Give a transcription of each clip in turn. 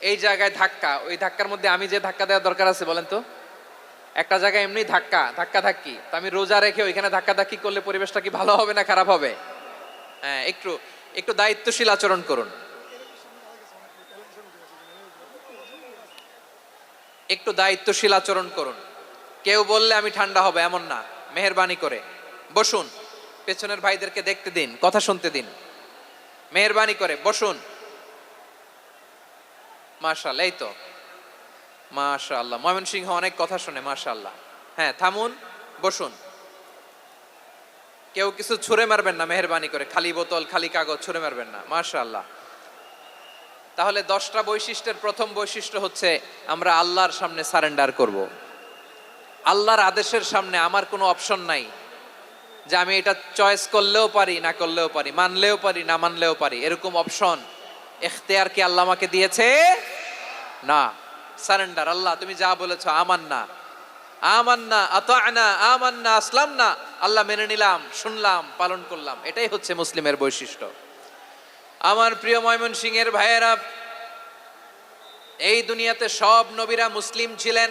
এই জায়গায় ধাক্কা, ওই ধাক্কার মধ্যে আমি যে ধাক্কা দেওয়ার দরকার আছে বলেন তো? একটা জায়গায় এমনি ধাক্কা ধাক্কা ধাক্কি। তো আমি রোজা রেখে ওইখানে ধাক্কা ধাক্কি করলে পরিবেশটা কি ভালো হবে না খারাপ হবে? হ্যাঁ একটু একটু দায়িত্বশীল আচরণ করুন। একটু দায়িত্বশীল আচরণ করুন। কেউ বললে আমি ঠান্ডা হবে, এমন না। মেহরবানি করে। বসুন, পেছনের ভাইদেরকে দেখতে দিন, কথা শুনতে দিন। মেহরবানি করে, বসুন। মাশাল্লাহ এই তো। মাশাল্লাহ ময়মনসিংহ অনেক কথা শুনে মাশাল্লাহ হ্যাঁ থামুন, বসুন। কেউ কিছু ছুঁড়ে মারবেন না, মেহরবানি করে। খালি বোতল, খালি কাগজ, ছুঁড়ে মারবেন না মাশাল্লাহ তাহলে দশটা বৈশিষ্ট্যের প্রথম বৈশিষ্ট্য হচ্ছে, আমরা আল্লাহর সামনে সারেন্ডার করব। আল্লাহর আদেশের সামনে আমার কোনো অপশন নাই যে আমি এটা চয়েস করলেও পারি, না করলেও পারি, মানলেও পারি, না মানলেও পারি, এরকম অপশন। এখতেয়ার কি আল্লাহ আমাকে দিয়েছে? না। সারেন্ডার আল্লাহ, তুমি যা বলেছ আমার না আমার না আনা আমার না আসলাম না আল্লাহ মেনে নিলাম, শুনলাম, পালন করলাম। এটাই হচ্ছে মুসলিমের বৈশিষ্ট্য। আমার প্রিয় ময়মন সিংয়ের ভাইয়েরা, এই দুনিয়াতে সব নবীরা মুসলিম ছিলেন।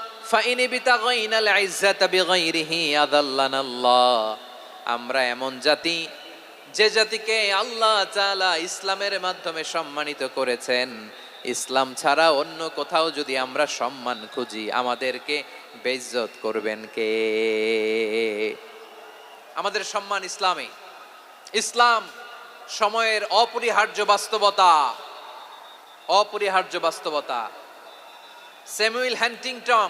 ফাইন বিতাগাইনা আল ইজ্জাতা বিগাইরিহি আযাল্লানাল্লাহ। আমরা এমন জাতি, যে জাতিকে আল্লাহ তাআলা ইসলামের মাধ্যমে সম্মানিত করেছেন। ইসলাম ছাড়া অন্য কোথাও যদি আমরা সম্মান খুঁজি, আমাদেরকে বেইজ্জত করবেন কে? আমাদের সম্মান ইসলামে। ইসলাম সময়ের অপরিহার্য বাস্তবতা অপরিহার্য বাস্তবতা। স্যামুয়েল হ্যান্টিংটন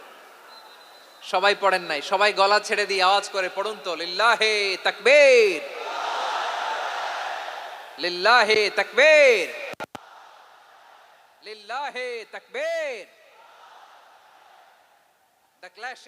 সবাই পড়েন নাই, সবাই গলা ছেড়ে দিয়ে আওয়াজ করে পড়ুন তো, লিল্লাহে তাকবীর লিল্লাহে তাকবীর লিল্লাহে তাকবীর, দ্য ক্ল্যাশ